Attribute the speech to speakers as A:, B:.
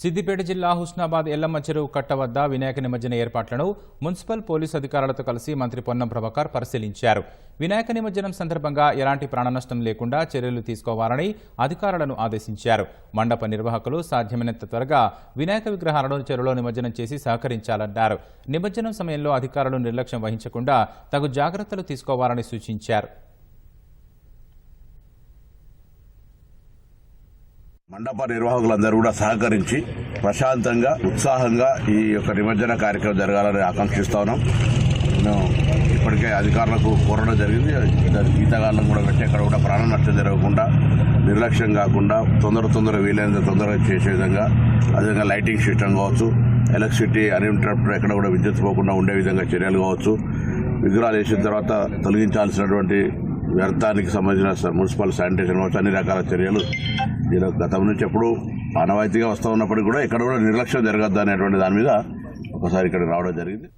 A: సిద్దిపేట జిల్లా హుస్నాబాద్ ఎల్లమ్మ చెరువు కట్ట వద్ద వినాయక నిమజ్జన ఏర్పాట్లను మున్సిపల్ పోలీసు అధికారులతో కలిసి మంత్రి పొన్నం ప్రభాకర్ పరిశీలించారు. వినాయక నిమజ్జనం సందర్భంగా ఎలాంటి ప్రాణనష్టం లేకుండా చర్యలు తీసుకోవాలని అధికారులను ఆదేశించారు. మండప నిర్వాహకులు సాధ్యమైనంత త్వరగా వినాయక విగ్రహాలను చెరువులో నిమజ్జనం చేసి సహకరించాలన్నారు. నిమజ్జనం సమయంలో అధికారులు నిర్లక్ష్యం వహించకుండా తగు జాగ్రత్తలు తీసుకోవాలని సూచించారు.
B: మండప నిర్వాహకులందరూ కూడా సహకరించి ప్రశాంతంగా ఉత్సాహంగా ఈ యొక్క నిమజ్జన కార్యక్రమం జరగాలని ఆకాంక్షిస్తా ఉన్నాం. మేము ఇప్పటికే అధికారులకు కోరడం జరిగింది. ఇద్దరు ఈతగాళ్ళను కూడా పెట్టి అక్కడ కూడా ప్రాణ నష్టం జరగకుండా నిర్లక్ష్యం కాకుండా తొందర తొందర వీలైనంత తొందరగా చేసే విధంగా అదేవిధంగా లైటింగ్ సిస్టమ్ కావచ్చు ఎలక్ట్రిసిటీ అన్ఇంటరప్ట్ ఎక్కడ కూడా విద్యుత్ పోకుండా ఉండే విధంగా చర్యలు కావచ్చు. విగ్రహాలు వేసిన తర్వాత తొలగించాల్సినటువంటి వ్యర్థానికి సంబంధించిన మున్సిపల్ శానిటేషన్ కావచ్చు అన్ని రకాల చర్యలు దీని గతం నుంచి ఎప్పుడు ఆనవాయితీగా వస్తూ ఉన్నప్పటికీ కూడా ఇక్కడ కూడా నిర్లక్ష్యం జరగద్దు అనేటువంటి దాని మీద ఒకసారి ఇక్కడ రావడం జరిగింది.